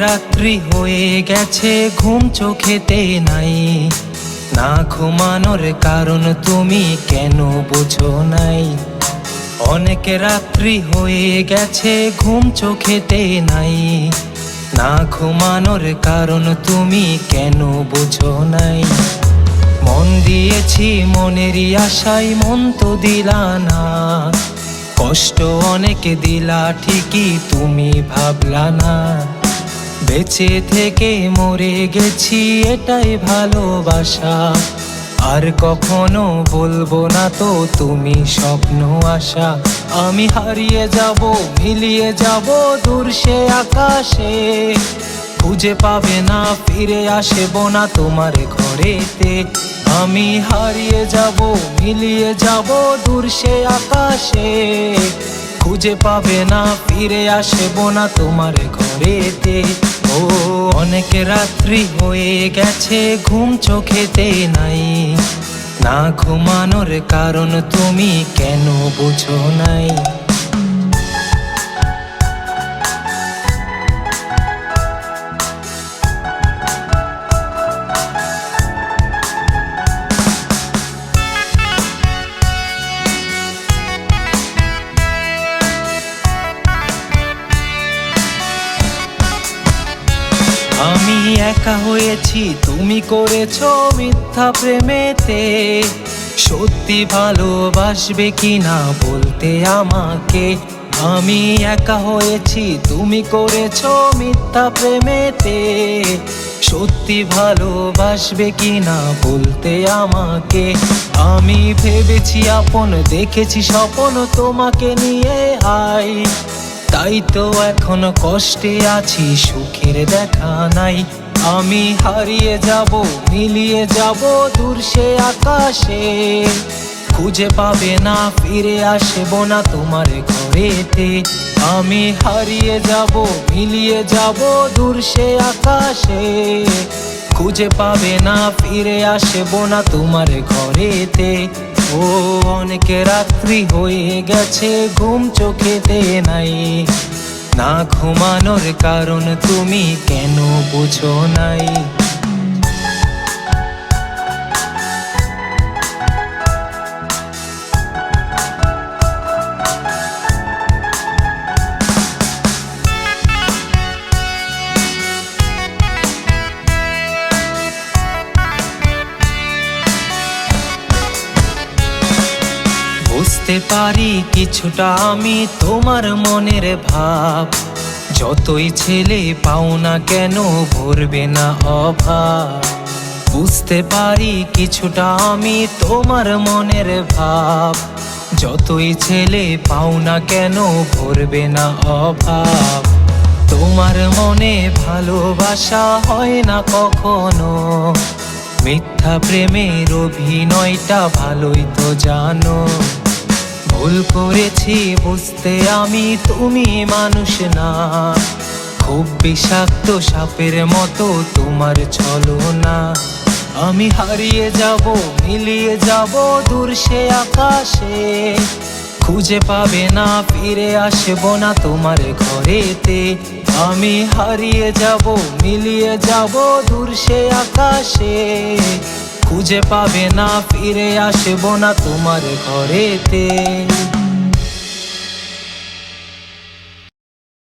রাত্রি হয়ে গেছে, ঘুম চোখেতে নাই। না ঘুমানোর কারণ তুমি কেন বোঝো নাই? অনেক রাত্রি হয়ে গেছে, ঘুম চোখেতে নাই। না ঘুমানোর কারণ তুমি কেন বোঝো নাই? মন দিয়েছি মনেরই আশায়, মন তো দিলা না। কষ্ট অনেক দিলা, ঠিকই তুমি ভাবলা না। বেঁচে থেকে মরে গেছি, এটাই ভালোবাসা। আর কখনো বলব না তো তুমি স্বপ্ন আশা। আমি হারিয়ে যাব, মিলিয়ে যাব দূর সে আকাশে। খুঁজে পাবে না, ফিরে আসব না তোমার ঘরেতে। আমি হারিয়ে যাব, মিলিয়ে যাব দূর সে আকাশে। খুঁজে পাবে না, ফিরে আসব না তোমার ঘরেতে। ও, অনেক রাত্রি হয়ে গেছে, ঘুম চোখেতে নাই। না ঘুমানোর কারণ তুমি কেন বুঝো নাই? আমি একা হয়েছি, তুমি করেছ মিথ্যা প্রেমেতে। সত্যি ভালোবাসবে কি না বলতে আমাকে? আমি একা হয়েছি, তুমি করেছ মিথ্যা প্রেমেতে। সত্যি ভালোবাসবে কি না বলতে আমাকে? আমি ভেবেছি আপন, দেখেছি স্বপ্ন তোমাকে নিয়ে আই তাই তো এখন কষ্টে আছি, সুখের দেখা নাই। আমি হারিয়ে যাব, মিলিয়ে যাব দূর সে আকাশে। খুঁজে পাবে না, ফিরে আসব না তোমার ঘরেতে। আমি হারিয়ে যাব, মিলিয়ে যাব দূর সে আকাশে। খুঁজে পাবে না, ফিরে আসব না তোমার ঘরেতে। ও, অনেক রাত্রি হয়ে গেছে, ঘুম চোখেতে নাই। না ঘুমানোর কারণ তুমি কেন বুঝো নাই? বুঝতে পারি কিছুটা আমি তোমার মনের ভাব। যতই ছেলে পাও না কেন ভরবে না অভাব। বুঝতে পারি কিছুটা আমি তোমার মনের ভাব। যতই ছেলে পাও না কেন ভরবে না অভাব। তোমার মনে ভালোবাসা হয় না কখনো? মিথ্যা প্রেমের অভিনয়টা ভালোই তো জানো। ভুল করেছি বুঝতে আমি তুমি মানুষ না। খুব বিষাক্ত সাপের মতো তোমার চলো না আমি হারিয়ে যাব, মিলিয়ে যাব দূর সে আকাশে। খুঁজে পাবে না, ফিরে আসব না তোমার ঘরেতে। আমি হারিয়ে যাব, মিলিয়ে যাব দূর সে আকাশে। খুঁজে পাবে না, ফিরে আসব না তোমার ঘরেতে।